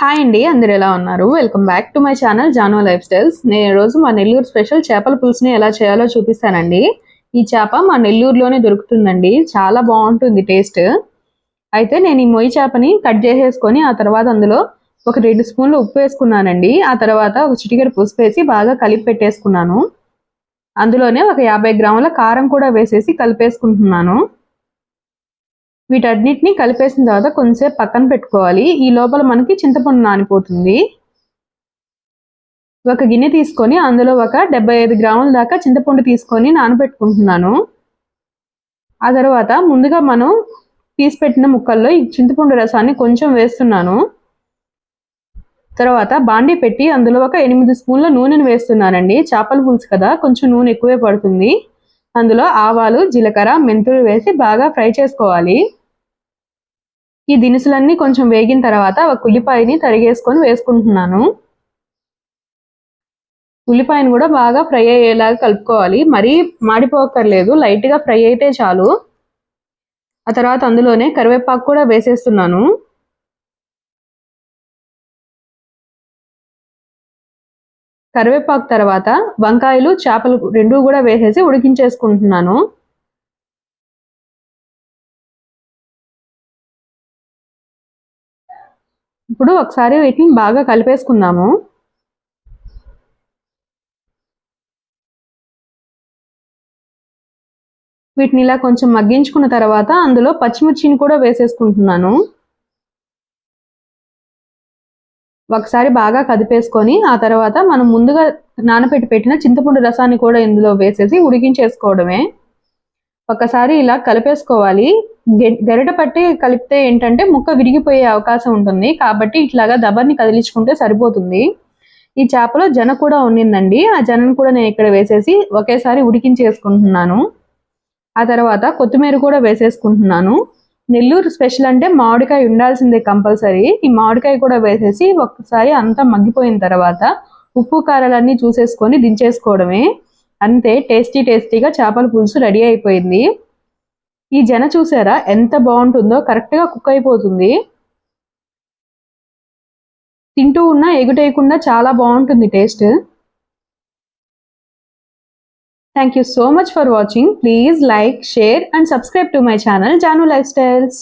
Hi అండి అందరు ఎలా ఉన్నారు? Welcome back to my channel Jano life styles నేను ఈరోజు మా నెల్లూరు స్పెషల్ చేపల పులుసుని ఎలా చేయాలో చూపిస్తానండి. ఈ చేప మా నెల్లూరులోనే దొరుకుతుందండి. చాలా బాగుంటుంది టేస్ట్ అయితే నేను ఈ మొయ్యి చేపని కట్ చేసేసుకొని ఆ తర్వాత అందులో ఒక రెండు స్పూన్లు ఉప్పు వేసుకున్నానండి. ఆ తర్వాత ఒక చిటికెడు పసుపు వేసి బాగా కలిపి పెట్టేసుకున్నాను. అందులోనే ఒక యాభై గ్రాముల కారం కూడా వేసేసి కలిపేసుకుంటున్నాను. వీటన్నిటిని కలిపేసిన తర్వాత కొంచెంసేపు పక్కన పెట్టుకోవాలి. ఈ లోపల మనకి చింతపండు నానిపోతుంది. ఒక గిన్నె తీసుకొని అందులో ఒక డెబ్బై ఐదు గ్రాముల దాకా చింతపండు తీసుకొని నానబెట్టుకుంటున్నాను. ఆ తర్వాత ముందుగా మనం తీసి పెట్టిన ముక్కల్లో ఈ చింతపండు రసాన్ని కొంచెం వేస్తున్నాను. తర్వాత బాండీ పెట్టి అందులో ఒక ఎనిమిది స్పూన్ల నూనెను వేస్తున్నానండి. చేపల పులుసు కదా కొంచెం నూనె ఎక్కువే పడుతుంది. అందులో ఆవాలు జీలకర్ర మెంతులు వేసి బాగా ఫ్రై చేసుకోవాలి. ఈ దినుసులన్నీ కొంచెం వేగిన తర్వాత ఒక ఉల్లిపాయని తరిగేసుకొని వేసుకుంటున్నాను. ఉల్లిపాయను కూడా బాగా ఫ్రై అయ్యేలాగా కలుపుకోవాలి. మరీ మాడిపోకర్లేదు. లైట్గా ఫ్రై అయితే చాలు. ఆ తర్వాత అందులోనే కరివేపాకు కూడా వేసేస్తున్నాను. కరివేపాకు తర్వాత వంకాయలు చేపలు రెండు కూడా వేసేసి ఉడికించేసుకుంటున్నాను. ఇప్పుడు ఒకసారి వీటిని బాగా కలిపేసుకుందాము. వీటిని ఇలా కొంచెం మగ్గించుకున్న తర్వాత అందులో పచ్చిమిర్చిని కూడా వేసేసుకుంటున్నాను. ఒకసారి బాగా కదిపేసుకొని ఆ తర్వాత మనం ముందుగా నానపెట్టి పెట్టిన చింతపండు రసాన్ని కూడా ఇందులో వేసేసి ఉడికించేసుకోవడమే. ఒకసారి ఇలా కలిపేసుకోవాలి. గరిట పట్టి కలిపితే ఏంటంటే ముక్క విరిగిపోయే అవకాశం ఉంటుంది. కాబట్టి ఇట్లాగా దబర్ని కదిలించుకుంటే సరిపోతుంది. ఈ చేపలో జన కూడా ఉన్నిందండి ఆ జనను కూడా నేను ఇక్కడ వేసేసి ఒకేసారి ఉడికించేసుకుంటున్నాను. ఆ తర్వాత కొత్తిమీర కూడా వేసేసుకుంటున్నాను. నెల్లూరు స్పెషల్ అంటే మామిడికాయ ఉండాల్సిందే కంపల్సరీ. ఈ మామిడికాయ కూడా వేసేసి ఒకసారి అంతా మగ్గిపోయిన తర్వాత ఉప్పు కారాలన్నీ చూసేసుకొని దించేసుకోవడమే. అంతే టేస్టీ టేస్టీగా చేపల పులుసు రెడీ అయిపోయింది. ఈ జన చూసారా ఎంత బాగుంటుందో కరెక్ట్గా కుక్ అయిపోతుంది. తింటూ ఉన్న ఎగుటేయకుండా చాలా బాగుంటుంది taste. Thank you so much for watching please like share and subscribe to my channel Janu life styles